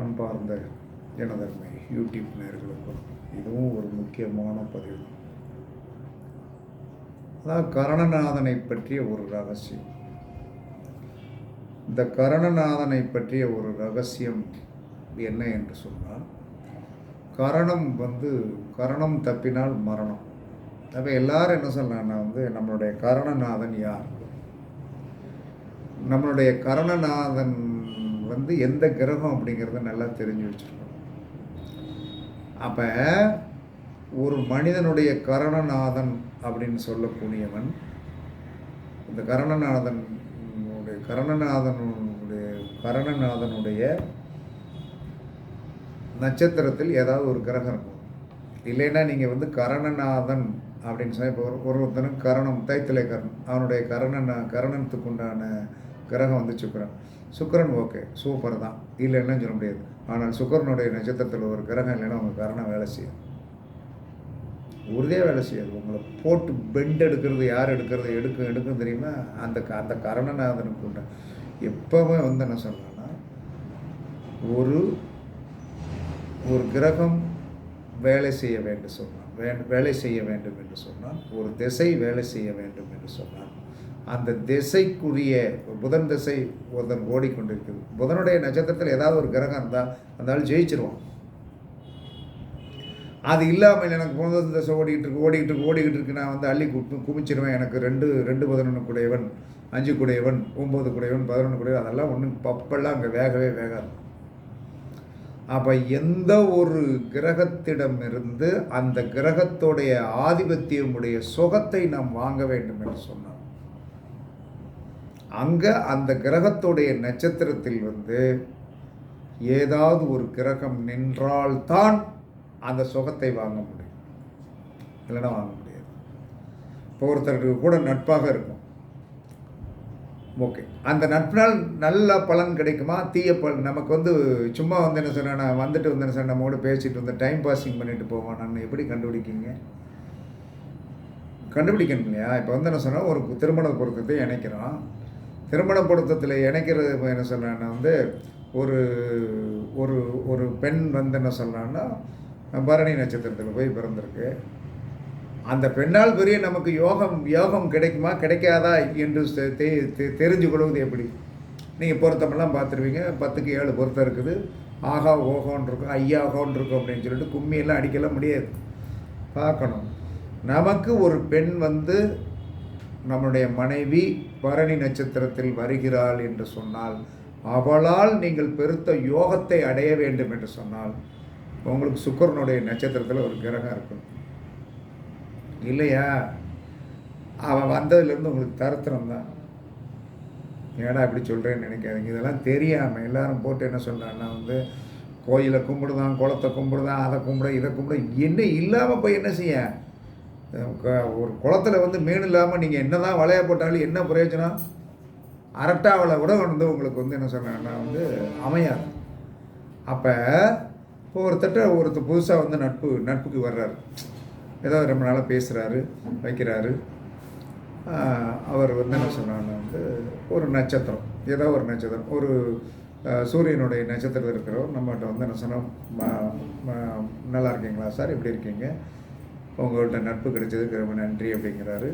அன்பார்ந்த எனதன்மை யூடியூப் நேர்களுக்கும் இதுவும் ஒரு முக்கியமான பதிவு. அதான் கரணநாதனை பற்றிய ஒரு ரகசியம். இந்த கரணநாதனை பற்றிய ஒரு ரகசியம் என்ன என்று சொன்னால் கரணம் வந்து கரணம் தப்பினால் மரணம். அப்போ எல்லாரும் என்ன சொல்லலாம்னா வந்து நம்மளுடைய கரணநாதன் யார்? நம்மளுடைய கரணநாதன் வந்து எந்த கிரகம் அப்படிங்கிறத நல்லா தெரிஞ்சு வச்சுருக்கணும் அப்போ ஒரு மனிதனுடைய கரணநாதன் அப்படின்னு சொல்லக்கூடியவன் இந்த கரணநாதன் கரணநாதனுடைய கரணநாதனுடைய நட்சத்திரத்தில் ஏதாவது ஒரு கிரகம் இருக்கும். இல்லைன்னா நீங்கள் வந்து கரணநாதன் அப்படின்னு சொல்லி இப்போ ஒரு ஒருத்தனுக்கு கரணம் தைத்திலை கரணம் அவனுடைய கரணன் கரணத்துக்கு உண்டான கிரகம் வந்து சுக்கரன். சுக்கரன் ஓகே சூப்பர் தான். இல்லைன்னா சொல்ல முடியாது. ஆனால் சுக்கரனுடைய நட்சத்திரத்தில் ஒரு கிரகம் இல்லைன்னா உங்கள் கரணம் வேலை செய்யும். உறுதியாக வேலை செய்யாது. உங்களை போட்டு பெண்ட் எடுக்கிறது யார் எடுக்கிறது எடுக்கும் எடுக்கும் தெரியுமா? அந்த அந்த கரணநாதனுக்கு உண்டு எப்போவுமே வந்து என்ன சொல்லலாம்னா ஒரு ஒரு கிரகம் வேலை செய்ய வேண்டும் சொன்னால் வே வேலை செய்ய வேண்டும் என்று சொன்னால் ஒரு திசை வேலை செய்ய வேண்டும் என்று சொன்னால் அந்த திசைக்குரிய புதன் திசை ஒருத்தன் ஓடிக்கொண்டிருக்குது புதனுடைய நட்சத்திரத்தில் ஏதாவது ஒரு கிரகம் இருந்தால் அந்த ஆள் ஜெயிச்சிருவான். அது இல்லாமல் எனக்கு புதன் திசை ஓடிக்கிட்டு இருக்கு ஓடிக்கிட்டு இருக்கு ஓடிக்கிட்டு இருக்கு. நான் வந்து அள்ளி குட்டு குமிச்சிருவேன். எனக்கு ரெண்டு ரெண்டு பதினொன்று கூடையவன் அஞ்சு கூடையவன் ஒம்பது கூடையவன் பதினொன்று கூடையவன் அதெல்லாம் ஒன்றும் பப்பெல்லாம் அங்கே வேகவே வேகாது. அப்போ எந்த ஒரு கிரகத்திடமிருந்து அந்த கிரகத்துடைய ஆதிபத்தியமுடைய சுகத்தை நாம் வாங்க வேண்டும் என்று சொன்னார் அங்கே அந்த கிரகத்துடைய நட்சத்திரத்தில் வந்து ஏதாவது ஒரு கிரகம் நின்றால்தான் அந்த சுகத்தை வாங்க முடியும். இல்லைன்னா வாங்க முடியாது. இப்போ ஒருத்தருக்கு கூட நட்பாக இருக்கும். ஓகே. அந்த நட்பினால் நல்ல பலன் கிடைக்குமா? தீய பலன். நமக்கு வந்து சும்மா வந்து என்ன சொன்ன நான் வந்துட்டு வந்து என்ன சொன்ன நம்ம கூட பேசிட்டு வந்து டைம் பாஸிங் பண்ணிட்டு போவோம். நான் எப்படி கண்டுபிடிக்கிங்க? கண்டுபிடிக்கணும் இல்லையா? இப்போ வந்து என்ன சொன்னால் ஒரு திருமண பொருத்தத்தை இணைக்கிறோம் திருமண பொருத்தத்தில் இணைக்கிறது என்ன சொல்லலாம்னா வந்து ஒரு ஒரு ஒரு பெண் வந்து என்ன சொல்லலான்னா பரணி நட்சத்திரத்தில் போய் பிறந்திருக்கு. அந்த பெண்ணால் பெரிய நமக்கு யோகம் யோகம் கிடைக்குமா கிடைக்காதா என்று தெரிஞ்சு கொள்வது எப்படி? நீங்கள் பொருத்தமெல்லாம் பார்த்துருவீங்க. பத்துக்கு ஏழு பொருத்தம் இருக்குது. ஆகா ஓகோன் இருக்கும் ஐயா ஓகோன் இருக்கும் அப்படின்னு சொல்லிட்டு கும்மியெல்லாம் அடிக்கலாம் முடியாது. பார்க்கணும். நமக்கு ஒரு பெண் வந்து நம்மளுடைய மனைவி பரணி நட்சத்திரத்தில் வருகிறாள் என்று சொன்னால் அவளால் நீங்கள் பெருத்த யோகத்தை அடைய வேண்டும் என்று சொன்னால் உங்களுக்கு சுக்கரனுடைய நட்சத்திரத்தில் ஒரு கிரகம் இருக்கும். இல்லையா? அவன் வந்ததுலேருந்து உங்களுக்கு தருத்திரம் தான். ஏடா இப்படி சொல்கிறேன்னு நினைக்காதீங்க. இதெல்லாம் தெரியாமல் எல்லாரும் போட்டு என்ன சொல்கிறான்னா வந்து கோயிலை கும்பிடுதான் குளத்தை கும்பிடுதான் அதை கும்பிட இதை கும்பிட. என்ன இல்லாமல் போய் என்ன செய்ய? ஒரு குளத்தில் வந்து மீன் இல்லாமல் நீங்கள் என்ன தான் வளைய போட்டாலும் என்ன பிரயோஜனம்? அரட்டாவில் விட வந்து உங்களுக்கு வந்து என்ன சொன்னாங்கன்னா வந்து அமையாது. அப்போ இப்போ ஒருத்தட்ட ஒருத்தர் புதுசாக வந்து நட்பு நட்புக்கு வர்றாரு. ஏதோ ரொம்ப நாளாக பேசுகிறாரு வைக்கிறாரு. அவர் வந்து என்ன சொன்னாங்க வந்து ஒரு நட்சத்திரம் ஏதோ ஒரு நட்சத்திரம் ஒரு சூரியனுடைய நட்சத்திரத்தில் இருக்கிறோம். நம்மகிட்ட வந்து என்ன சொன்னோம் நல்லா இருக்கீங்களா சார்? எப்படி இருக்கீங்க? உங்கள்கிட்ட நட்பு கிடைச்சதுக்கு ரொம்ப நன்றி அப்படிங்கிறாரு.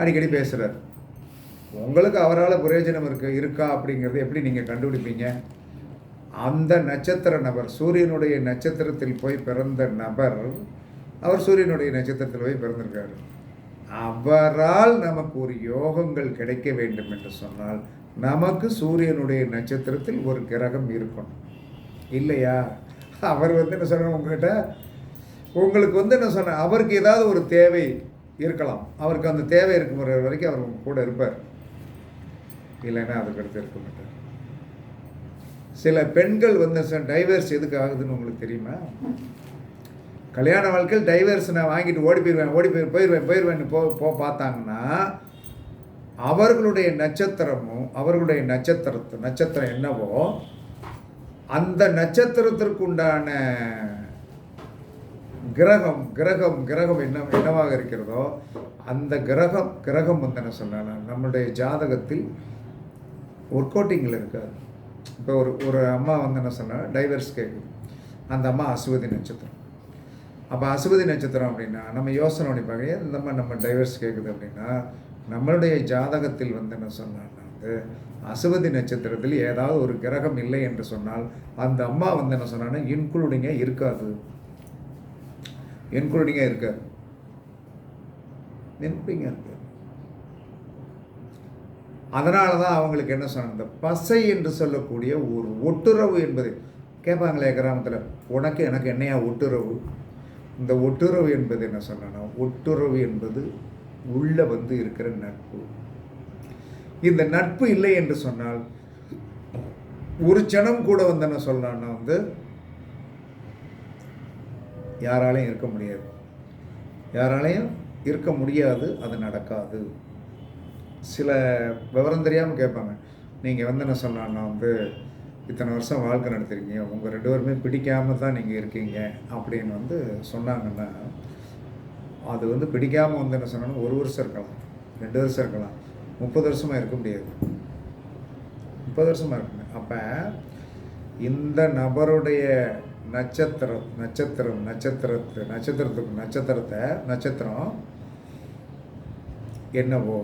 அடிக்கடி பேசுகிறார் உங்களுக்கு அவரால் பிரயோஜனம் இருக்கு இருக்கா அப்படிங்கிறத எப்படி நீங்கள் கண்டுபிடிப்பீங்க? அந்த நட்சத்திர நபர் சூரியனுடைய நட்சத்திரத்தில் போய் பிறந்த நபர் அவர் சூரியனுடைய நட்சத்திரத்தில் போய் பிறந்திருக்காரு. அவரால் நமக்கு ஒரு யோகங்கள் கிடைக்க வேண்டும் என்று சொன்னால் நமக்கு சூரியனுடைய நட்சத்திரத்தில் ஒரு கிரகம் இருக்கணும். இல்லையா? அவர் வந்து என்ன சொன்ன உங்ககிட்ட? உங்களுக்கு வந்து என்ன சொன்ன அவருக்கு ஏதாவது ஒரு தேவை இருக்கலாம். அவருக்கு அந்த தேவை இருக்கும் வரைக்கும் அவர் உங்கள் கூட இருப்பார். இல்லைன்னா அதுக்கு அடுத்து இருக்க மாட்டார். சில பெண்கள் வந்து டைவர்ஸ் எதுக்கு ஆகுதுன்னு உங்களுக்கு தெரியுமா? கல்யாண வாழ்க்கையில் டைவர்ஸ் நான் வாங்கிட்டு ஓடி போயிடுவேன் ஓடி போய் போயிடுவேன் போயிடுவேன் போ போ பார்த்தாங்கன்னா அவர்களுடைய நட்சத்திரமும் அவர்களுடைய நட்சத்திரத்து நட்சத்திரம் என்னவோ அந்த நட்சத்திரத்திற்கு உண்டான கிரகம் கிரகம் கிரகம் என்ன என்னவாக இருக்கிறதோ அந்த கிரகம் கிரகம் வந்து என்ன சொன்னால் நம்மளுடைய ஜாதகத்தில் ஒர்க் அவுட்டிங்கில் இருக்காது. இப்போ ஒரு ஒரு அம்மா வந்து என்ன சொன்னால் டைவர்ஸ் கேட்குது அந்த அம்மா அசுவதி நட்சத்திரம். அப்போ அசுவதி நட்சத்திரம் அப்படின்னா நம்ம யோசனை பண்ணி பார்க்க இந்த மாதிரி நம்ம டைவர்ஸ் கேட்குது அப்படின்னா நம்மளுடைய ஜாதகத்தில் வந்து என்ன சொன்னான்னா வந்து அசுவதி நட்சத்திரத்தில் ஏதாவது ஒரு கிரகம் இல்லை என்று சொன்னால் அந்த அம்மா வந்து என்ன சொன்னாங்கன்னா இன்க்ளூடிங்காக இருக்காது. இன்க்ளூடிங்காக இருக்காது இன்க்ளூடிங்காக இருக்காது அதனால தான் அவங்களுக்கு என்ன சொன்ன இந்த பசை என்று சொல்லக்கூடிய ஒரு ஒட்டுறவு என்பது. கேட்பாங்களே கிராமத்தில் உனக்கு எனக்கு என்னையா ஒட்டுறவு? இந்த ஒட்டுறவு என்பது என்ன சொன்னா ஒட்டுறவு என்பது உள்ளே வந்து இருக்கிற நட்பு. இந்த நட்பு இல்லை என்று சொன்னால் ஒரு ஜனம் கூட வந்து என்ன சொல்லலாம்னா வந்து யாராலையும் இருக்க முடியாது. யாராலையும் இருக்க முடியாது அது நடக்காது. சில விவரம் தெரியாமல் கேட்பாங்க. நீங்கள் வந்து என்ன சொல்லலாம்னா வந்து இத்தனை வருஷம் வாழ்க்கை நடத்திருக்கீங்க உங்கள் ரெண்டு பேருமே பிடிக்காமல் தான் நீங்கள் இருக்கீங்க அப்படின்னு வந்து சொன்னாங்கன்னா அது வந்து பிடிக்காமல் வந்து என்ன சொன்னாலும் ஒரு வருஷம் இருக்கலாம் ரெண்டு வருஷம் இருக்கலாம் முப்பது வருஷமாக இருக்க முடியாது. முப்பது வருஷமாக இருக்குங்க அப்போ இந்த நபருடைய நட்சத்திரம் நட்சத்திரம் நட்சத்திரத்து நட்சத்திரத்துக்கு நட்சத்திரத்தை நட்சத்திரம் என்னவோ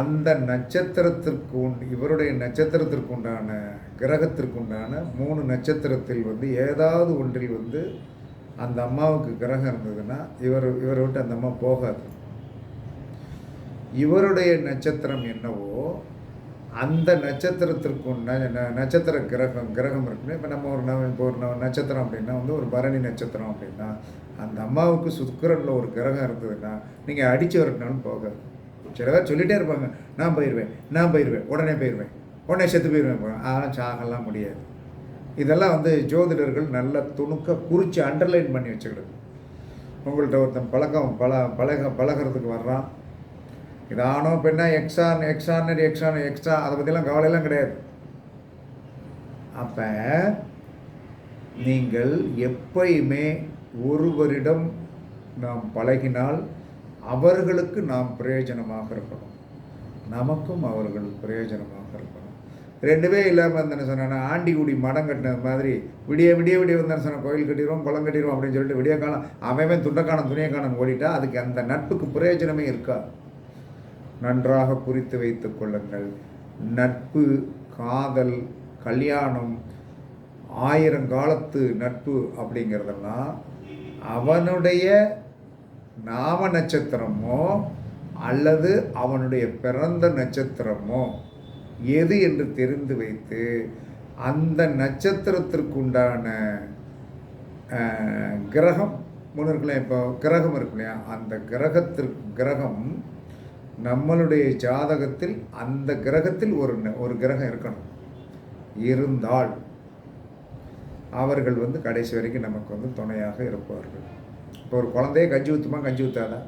அந்த நட்சத்திரத்திற்கு உண் இவருடைய நட்சத்திரத்திற்கு உண்டான கிரகத்திற்கு உண்டான மூணு நட்சத்திரத்தில் வந்து ஏதாவது ஒன்றில் வந்து அந்த அம்மாவுக்கு கிரகம் இருந்ததுன்னா இவர் இவரை விட்டு அந்த அம்மா போகாது. இவருடைய நட்சத்திரம் என்னவோ அந்த நட்சத்திரத்திற்கும் ந- நட்சத்திர கிரகம் கிரகம் இருக்குன்னு இப்போ நம்ம ஒரு ந- இப்போ ஒரு நட்சத்திரம் அப்படின்னா வந்து ஒரு பரணி நட்சத்திரம் அப்படின்னா அந்த அம்மாவுக்கு சுக்கரனில் ஒரு கிரகம் இருந்ததுன்னா நீங்கள் அடித்து வரட்டினாலும் போகாது. சில பேர் சொல்லிகிட்டே இருப்பாங்க நான் போயிடுவேன் நான் போயிடுவேன் உடனே போயிடுவேன் உடனே செத்து போயிடுவேன் ஆனால் சாகலாம் முடியாது. இதெல்லாம் வந்து ஜோதிடர்கள் நல்ல துணுக்க குறித்து அண்டர்லைன் பண்ணி வச்சுக்கிடுது. உங்கள்கிட்ட ஒருத்தன் பழக்கம் பல பழக பழகிறதுக்கு வர்றான் இது ஆணோ பெண்ணா எக்ஸான் எக்ஸானர் எக்ஸான் எக்ஸ்ட்ரா அதை பற்றிலாம் கவலையெல்லாம் கிடையாது. அப்போ நீங்கள் எப்பயுமே ஒருவரிடம் நாம் பழகினால் அவர்களுக்கு நாம் பிரயோஜனமாக இருக்கணும். நமக்கும் அவர்கள் பிரயோஜனமாக இருக்கணும். ரெண்டுமே இல்லாமல் இருந்தேன்னு சொன்னேன்னா ஆண்டிகுடி மடம் கட்டினது மாதிரி விடிய விடிய விடிய வந்தேன்னு சொன்ன கோயில் கட்டிடுவோம் குளம் கட்டிடுவோம் அப்படின்னு சொல்லிட்டு விடிய காலம் அவன் துண்டக்கானம் துணியக்கானம் ஓடிட்டா அதுக்கு அந்த நட்புக்கு பிரயோஜனமே இருக்காது. நன்றாக குறித்து வைத்துக் கொள்ளுங்கள். நட்பு காதல் கல்யாணம் ஆயிரம் காலத்து நட்பு அப்படிங்கிறதெல்லாம் அவனுடைய நாம நட்சத்திரமோ அல்லது அவனுடைய பிறந்த நட்சத்திரமோ. எது என்று தெரிந்து வைத்து அந்த நட்சத்திரத்திற்குண்டான கிரகம் முன்னர்களே இப்போ கிரகம் இருக்கு இல்லையா? அந்த கிரகத்திற்கு கிரகம் நம்மளுடைய ஜாதகத்தில் அந்த கிரகத்தில் ஒரு ந- ஒரு கிரகம் இருக்கணும். இருந்தால் அவர்கள் வந்து கடைசி வரைக்கும் நமக்கு வந்து துணையாக இருப்பார்கள். இப்போ ஒரு குழந்தைய கஞ்சி ஊற்றுமா கஞ்சி ஊற்றாதா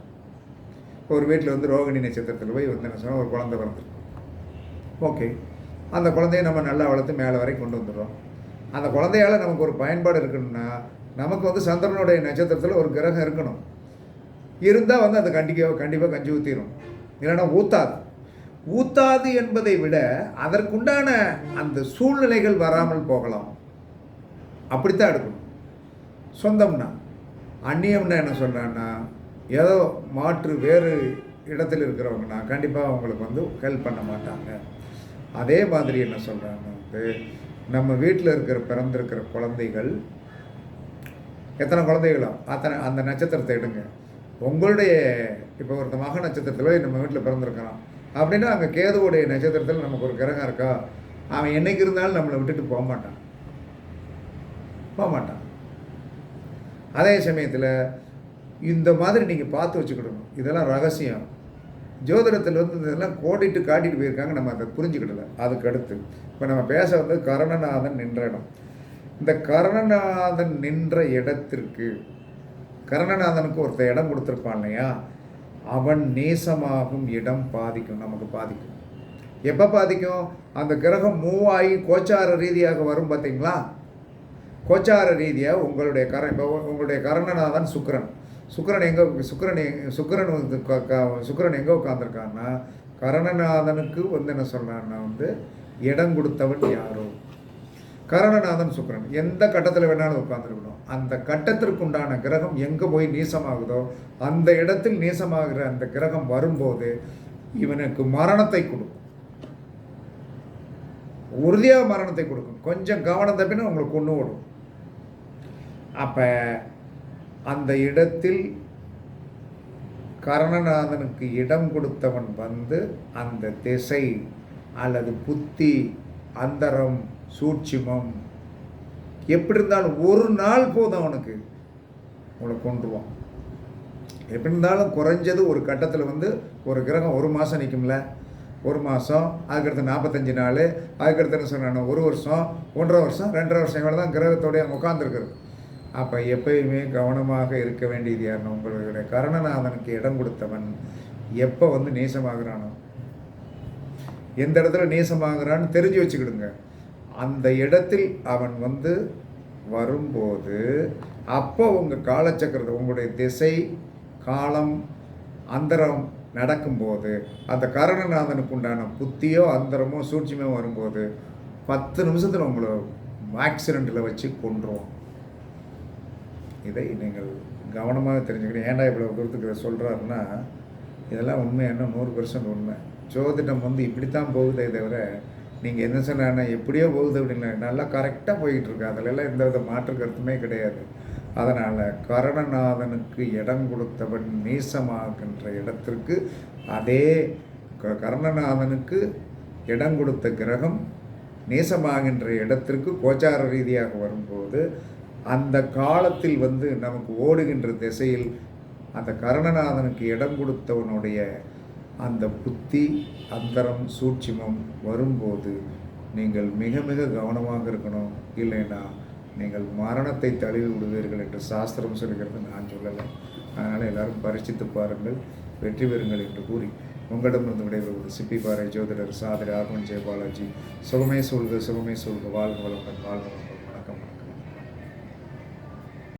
இப்போ ஒரு வீட்டில் வந்து ரோகிணி நட்சத்திரத்தில் போய் வந்து என்ன சொன்னால் ஒரு குழந்தை பிறந்திருக்கும். ஓகே. அந்த குழந்தைய நம்ம நல்லா வளர்த்து மேலே வரைக்கும் கொண்டு வந்துடுறோம். அந்த குழந்தையால் நமக்கு ஒரு பயன்பாடு இருக்கணும்னா நமக்கு வந்து சந்திரனுடைய நட்சத்திரத்தில் ஒரு கிரகம் இருக்கணும். இருந்தால் வந்து அந்த கண்டிப்பாக கண்டிப்பாக கஞ்சி ஊற்றிடும் இல்லைன்னா ஊத்தாது. ஊத்தாது என்பதை விட அதற்குண்டான அந்த சூழ்நிலைகள் வராமல் போகலாம். அப்படித்தான் எடுக்கணும். சொந்தம்னா அந்நியம்னா என்ன சொல்கிறேன்னா ஏதோ மாற்று வேறு இடத்தில் இருக்கிறவங்கன்னா கண்டிப்பாக அவங்களுக்கு வந்து ஹெல்ப் பண்ண மாட்டாங்க. அதே மாதிரி என்ன சொல்கிறாங்க வந்து நம்ம வீட்டில் இருக்கிற பிறந்திருக்கிற குழந்தைகள் எத்தனை குழந்தைகளோ அத்தனை அந்த நட்சத்திரத்தை எடுங்க. உங்களுடைய இப்போ ஒருத்த மக நட்சத்திரத்தில் நம்ம வீட்டில் பிறந்திருக்கிறான் அப்படின்னா அங்கே கேதுவுடைய நட்சத்திரத்தில் நமக்கு ஒரு கிரகம் இருக்கா? அவன் என்னைக்கு இருந்தாலும் நம்மளை விட்டுட்டு போக மாட்டான். போக மாட்டான். அதே சமயத்தில் இந்த மாதிரி நீங்கள் பார்த்து வச்சுக்கிடணும். இதெல்லாம் ரகசியம். ஜோதிடத்தில் வந்து இதெல்லாம் கோடிட்டு காட்டிட்டு போயிருக்காங்க. நம்ம அதை புரிஞ்சுக்கிடல. அதுக்கு அடுத்து இப்போ நம்ம பேச வந்து கரணநாதன் நின்ற இடம். இந்த கரணநாதன் நின்ற இடத்திற்கு கரணநாதனுக்கு ஒருத்தர் இடம் கொடுத்துருப்பான் இல்லையா? அவன் நேசமாகும் இடம் பாதிக்கும் நமக்கு பாதிக்கும். எப்போ பாதிக்கும்? அந்த கிரகம் மூவ் ஆகி கோச்சார ரீதியாக வரும் பார்த்தீங்களா? கோச்சார ரீதியாக உங்களுடைய கர இப்போ உங்களுடைய கரணநாதன் சுக்கிரன். சுக்கிரன் எங்கே சுக்கரன் சுக்கரன் சுக்கிரன் வந்து க- க- சுக்கிரன் எங்கே உட்காந்துருக்கான்னா கரணநாதனுக்கு வந்து என்ன சொல்கிறான்னா வந்து இடம் கொடுத்தவன் யாரோ. கரணநாதன் சுக்கிரன் எந்த கட்டத்தில் வேணாலும் உட்காந்துருக்கணும் அந்த கட்டத்திற்குண்டான கிரகம் எங்கே போய் நீசமாகுதோ அந்த இடத்தில் நீசமாகிற அந்த கிரகம் வரும்போது இவனுக்கு மரணத்தை கொடுக்கும். உறுதியாக மரணத்தை கொடுக்கும். கொஞ்சம் கவனம் தப்பினா உங்களுக்கு கொண்டு விடும் அப்போ அந்த இடத்தில் கரணநாதனுக்கு இடம் கொடுத்தவன் வந்து அந்த திசை அல்லது புத்தி அந்தரம் சூட்சிமம். எப்படி இருந்தாலும் ஒரு நாள் போதும் அவனுக்கு. உங்களை கொண்டுருவான் எப்படி இருந்தாலும் குறைஞ்சது ஒரு கட்டத்தில் வந்து ஒரு கிரகம் ஒரு மாதம் நிற்கும்ல ஒரு மாதம் அதுக்கடுத்து நாற்பத்தஞ்சு நாள் அதுக்கடுத்து என்ன சொன்னானோ ஒரு வருஷம் ஒன்றரை வருஷம் ரெண்டரை வருஷம் இவ்வளோ தான் கிரகத்தோடய உட்காந்துருக்குறது அப்போ எப்பயுமே கவனமாக இருக்க வேண்டியது யாருன்னு உங்களுடைய கருணநாதனுக்கு இடம் கொடுத்தவன் எப்போ வந்து நேசமாகிறானோ? எந்த இடத்துல நேசமாகிறான்னு தெரிஞ்சு வச்சுக்கிடுங்க. அந்த இடத்தில் அவன் வந்து வரும்போது அப்போ உங்கள் காலச்சக்கரத்தை உங்களுடைய திசை காலம் அந்தரம் நடக்கும்போது அந்த கருணநாதனுக்கு உண்டான புத்தியோ அந்தரமோ சூழ்ச்சியமோ வரும்போது பத்து நிமிஷத்தில் உங்களை ஆக்சிடெண்ட்டில் வச்சு கொன்றோம் இதை நீங்கள் கவனமாக தெரிஞ்சுக்கணும். ஏன்டா இவ்வளோ தூரத்துக்கு இதை சொல்கிறாருன்னா இதெல்லாம் உண்மை என்ன? நூறு பெர்சன்ட் உண்மை. ஜோதிடம் வந்து இப்படித்தான் போகுதே தவிர நீங்கள் என்ன சொன்னா எப்படியோ போகுது அப்படின்னு. நல்லா கரெக்டாக போய்கிட்டு அதிலெல்லாம் எந்த வித மாற்று கருத்துமே கிடையாது. அதனால் கரணநாதனுக்கு இடம் கொடுத்தவன் நீசமாகின்ற இடத்திற்கு அதே க- கரணநாதனுக்கு இடம் கொடுத்த கிரகம் நேசமாகின்ற இடத்திற்கு கோச்சார ரீதியாக வரும்போது அந்த காலத்தில் வந்து நமக்கு ஓடுகின்ற திசையில் அந்த கருணநாதனுக்கு இடம் கொடுத்தவனுடைய அந்த புத்தி அந்தரம் சூட்சிமம் வரும்போது நீங்கள் மிக மிக கவனமாக இருக்கணும். இல்லைன்னா நீங்கள் மரணத்தை தழுவி விடுவீர்கள் என்று சாஸ்திரம் சொல்கிறது. நான் சொல்லலை. அதனால் எல்லாரும் பரிசித்து பாருங்கள். வெற்றி பெறுங்கள் என்று கூறி உங்களிடமிருந்து விடைபெறுவது சிப்பிப்பாறை ஜோதிடர் சாதனை ஆர்மன் ஜெயபாலாஜி. சுகமே சொல்க சுகமே சொல்க வாழ்க வளமுடன் வாழ்க வளமுடன்.